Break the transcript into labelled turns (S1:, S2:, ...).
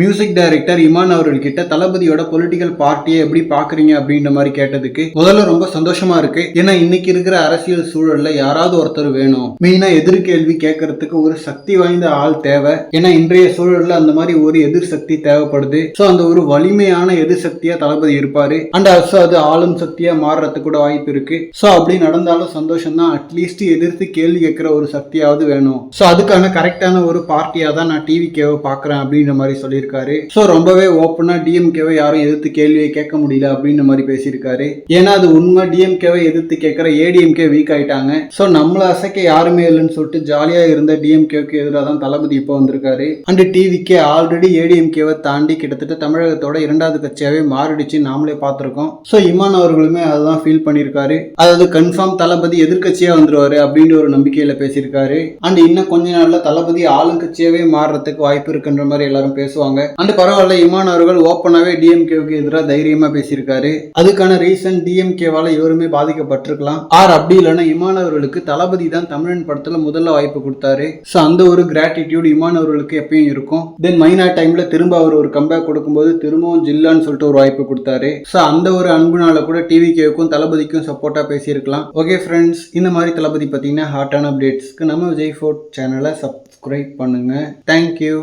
S1: Music director Imman அவர்கள்கிட்ட தளபதியோட political பார்ட்டியை எப்படி பாக்குறீங்க அப்படின்ற மாதிரி கேட்டதுக்கு முதல்ல ரொம்ப சந்தோஷமா இருக்கு. ஏன்னா இன்னைக்கு இருக்கிற அரசியல் சூழல்ல யாராவது ஒருத்தர் வேணும். மெயினா எதிர்கேள்வி கேட்கறதுக்கு ஒரு சக்தி வாய்ந்த ஆள் தேவை. ஏன்னா இன்றைய சூழல்ல அந்த மாதிரி ஒரு எதிர் சக்தி தேவைப்படுது. ஸோ அந்த ஒரு வலிமையான எதிர் சக்தியா தளபதி இருப்பாரு. அண்ட் ஆல்சோ அது ஆளும் சக்தியா மாறுறதுக்கு கூட வாய்ப்பு இருக்கு. ஸோ அப்படி நடந்தாலும் சந்தோஷம் தான் அட்லீஸ்ட் எதிர்த்து கேள்வி கேட்கிற ஒரு சக்தியாவது வேணும். ஸோ அதுக்கான கரெக்டான ஒரு பார்ட்டியா தான் நான் டிவி கேவை பாக்குறேன் அப்படின்ற மாதிரி சொல்லியிருக்காரு ஸோ ரொம்பவே ஓப்பனா டிஎம்கேவை யாரும் எதிர்த்து கேள்வியை கேட்க முடியல அப்படின்ற மாதிரி பேசியிருக்காரு. ஏன்னா அது உண்மை. டிஎம்கேவை எதிர்த்து கேட்குற ஏடிஎம்கே வீக் ஆயிட்டாங்க. ஸோ நம்மளை அசைக்க யாருமே இல்லைன்னு சொல்லிட்டு ஜாலியா இருந்த டிஎம்கேவுக்கு எதிராக தான் தளபதி இப்போ வந்திருக்காரு. அண்ட் டிவிக்கே ஆல்ரெடி ஏடிஎம்கேவை தாண்டி கிட்டத்தட்ட தமிழகத்தோட இரண்டாவது கட்சியாவே மாறிடுச்சு. நாமளே பார்த்துருக்கோம். ஸோ இமான் அவர்களுமே அதுதான் ஃபீல் பண்ணியிருக்காரு. அதாவது கன்ஃபார்ம் தளபதி எதிர்க்கட்சியா வந்துருவாரு அப்படின்ற ஒரு நம்பிக்கையில பேசியிருக்காரு. அண்ட் இன்னும் கொஞ்ச நாள்ல தளபதி ஆளுங்கட்சியாவே மாறுறதுக்கு வாய்ப்பு இருக்குன்ற மாதிரி எல்லாரும் பேசுவாங்க. அண்ட் பரவாயில்ல இமான் அவர்கள் ஓப்பனாவே டிஎம்கேவுக்கு எதிராக தைரியமா பேசியிருக்காரு. அதுக்கான ரீசன் டிஎம்கேவால இவருமே பாதிக்கப்பட்டிருக்கலாம். ஆர் அப்படி இல்லைன்னா இமான் அவர்களுக்கு தளபதி தான் தமிழன் படத்துல முதல்ல வாய்ப்பு கொடுத்தாரு. ஸோ அந்த ஒரு கிராட்டிடியூட் இமான் அவர்களுக்கு எப்பயும் இருக்கும். தென் மைனா டைம்ல திரும்ப அவர் ஒரு கம்பேக் கொடுக்கும்போது திரும்பவும் ஜில்லான்னு சொல்லிட்டு ஒரு வாய்ப்பு கொடுத்தாரு. ஸோ அந்த ஒரு அன்புனால கூட டிவிகேவுக்கும் தளபதிக்கும் சப்போர்ட்டா பேசியிருக்கலாம். ஓகே ஃப்ரெண்ட்ஸ் இந்த மாதிரி தளபதி பார்த்தீங்கன்னா ஹாட்டான அப்டேட்ஸ்க்கு நம்ம விஜய் ஃபோர்ட் சேனலை சப்ஸ்கிரைப் பண்ணுங்க. Thank you